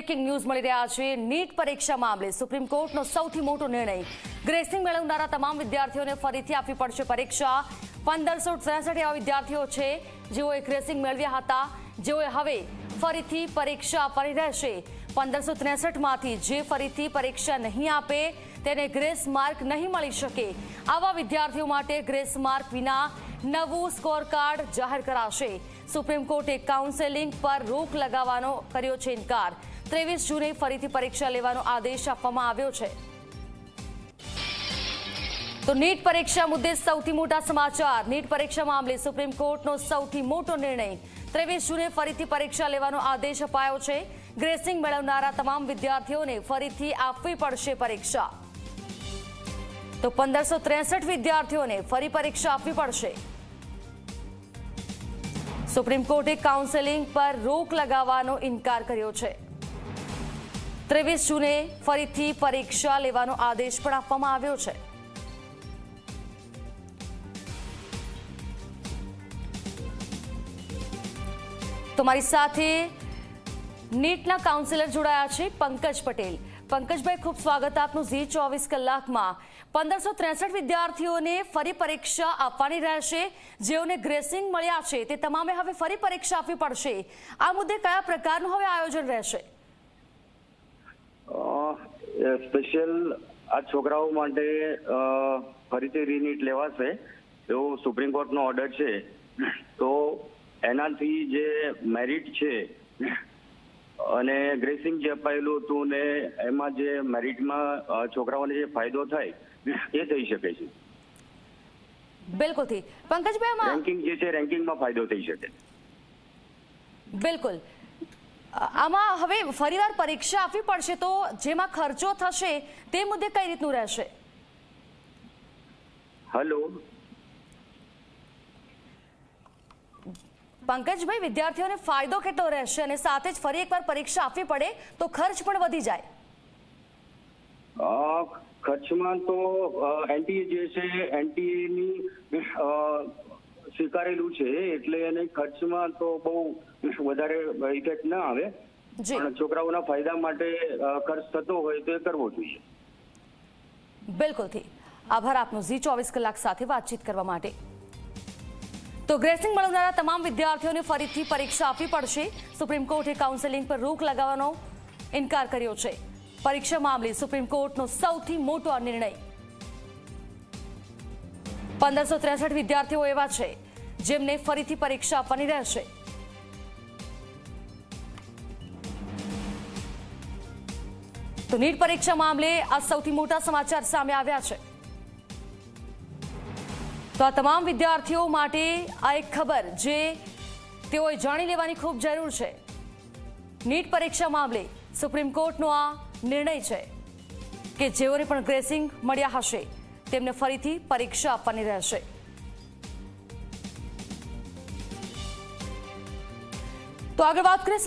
Breaking news મળી રહ્યા છે. નીટ પરીક્ષા મામલે સુપ્રીમ કોર્ટનો સૌથી મોટો નિર્ણય. ગ્રેસિંગ મેળવનારા તમામ વિદ્યાર્થીઓને ફરીથી આપવી પડશે પરીક્ષા. પંદરસો ત્રેસઠ એવા વિદ્યાર્થીઓ છે, જેઓએ ગ્રેસિંગ મેળવ્યા હતા. જેઓએ હવે ફરીથી પરીક્ષા આપવાની રહેશે. પંદરસો ત્રેસઠમાંથી જે ફરીથી પરીક્ષા નહીં આપે, તેને ગ્રેસ માર્ક નહીં મળી શકે. આવા વિદ્યાર્થીઓ માટે ગ્રેસ માર્ક વિના નવું સ્કોર કાર્ડ જાહેર કરાશે. સુપ્રીમ કોર્ટે કાઉન્સેલિંગ પર રોક લગાવવાનો કર્યો છે ઇનકાર. ત્રેવીસ જૂને ફરીથી પરીક્ષા લેવાનો આદેશ આપવામાં આવ્યો છે. તો નીટ પરીક્ષા મુદ્દે સૌથી મોટા સમાચાર. નીટ પરીક્ષા મામલે સુપ્રીમ કોર્ટનો સૌથી મોટો નિર્ણય. ત્રેવીસ જૂને ફરીથી પરીક્ષા લેવાનો આદેશ અપાયો છે. ગ્રેસિંગ મેળવનારા તમામ વિદ્યાર્થીઓને ફરીથી આપવી પડશે પરીક્ષા. તો પંદરસો ત્રેસઠ વિદ્યાર્થીઓને ફરી પરીક્ષા આપવી પડશે. સુપ્રીમ કોર્ટે કાઉન્સેલિંગ પર રોક લગાવવાનો ઇનકાર કર્યો છે. ત્રેવીસ જૂને ફરીથી પરીક્ષા લેવાનો આદેશ પણ આપવામાં આવ્યો છે. તમારી સાથે નીટના કાઉન્સિલર જોડાયા છે પંકજ પટેલ. પંકજભાઈ, ખૂબ સ્વાગત આપનું ઝી ચોવીસ કલાકમાં. પંદરસો ત્રેસઠ વિદ્યાર્થીઓને ફરી પરીક્ષા આપવાની રહેશે. જેઓને ગ્રેસિંગ મળ્યા છે તે તમામે હવે ફરી પરીક્ષા આપવી પડશે. આ મુદ્દે કયા પ્રકારનું હવે આયોજન રહેશે? સ્પેશિયલ આ છોકરાઓ માટે ફરીથી રીનીટ લેવાશે એવો સુપ્રીમ કોર્ટનો ઓર્ડર છે. તો એનાથી જે મેરિટ છે અને ગ્રેસિંગ જે અપાયેલું હતું ને એમાં જે મેરિટમાં છોકરાઓને જે ફાયદો થાય એ થઈ શકે છે. બિલકુલથી પંકજભાઈ રેન્કિંગ જે છે રેન્કિંગમાં ફાયદો થઈ શકે. બિલકુલ. આમાં હવે ફરીવાર પરીક્ષા આપવી પડશે તો જેમાં ખર્ચો થશે તે મુદ્દે કઈ રીતનું રહેશે? હલો. પંકજભાઈ વિદ્યાર્થીઓને ફાયદો કેટલો રહેશે અને સાથે જ ફરી એકવાર પરીક્ષા આપવી પડે તો ખર્ચ પણ વધી જાય? ખર્ચમાં તો એનટીએ જે છે એનટીએની સ્વીકારેલું છે એટલે એને ખર્ચમાં તો બહુ વધારે ઇફેક્ટ ના આવે. પણ છોકરાઓના ફાયદા માટે ખર્ચ થતો હોય તો એ કરવો જોઈએ. બિલકુલથી. આભાર આપનો ઝી ચોવીસ કલાક સાથે વાતચીત કરવા માટે. તો ગ્રેસિંગ મળનારા તમામ વિદ્યાર્થીઓને ફરીથી પરીક્ષા આપવી પડશે. સુપ્રીમ કોર્ટે કાઉન્સેલિંગ પર રોક લગાવવાનો ઇનકાર કર્યો છે. પરીક્ષા મામલે સુપ્રીમ કોર્ટનો સૌથી મોટો નિર્ણય. પંદરસો ત્રેસઠ વિદ્યાર્થીઓ એવા છે. જેમને ફરીથી પરીક્ષા આપવાની રહેશે. તો નીટ પરીક્ષા મામલે આ સૌથી મોટા સમાચાર સામે આવ્યા છે. તો આ તમામ વિદ્યાર્થીઓ માટે આ એક ખબર જે તેઓએ જાણી લેવાની ખૂબ જરૂર છે. નીટ પરીક્ષા મામલે સુપ્રીમ કોર્ટનો આ નિર્ણય છે કે જેઓને પણ ગ્રેસિંગ મળ્યા હશે, તેમને ફરીથી પરીક્ષા આપવાની રહેશે. તો આગળ વાત કરીએ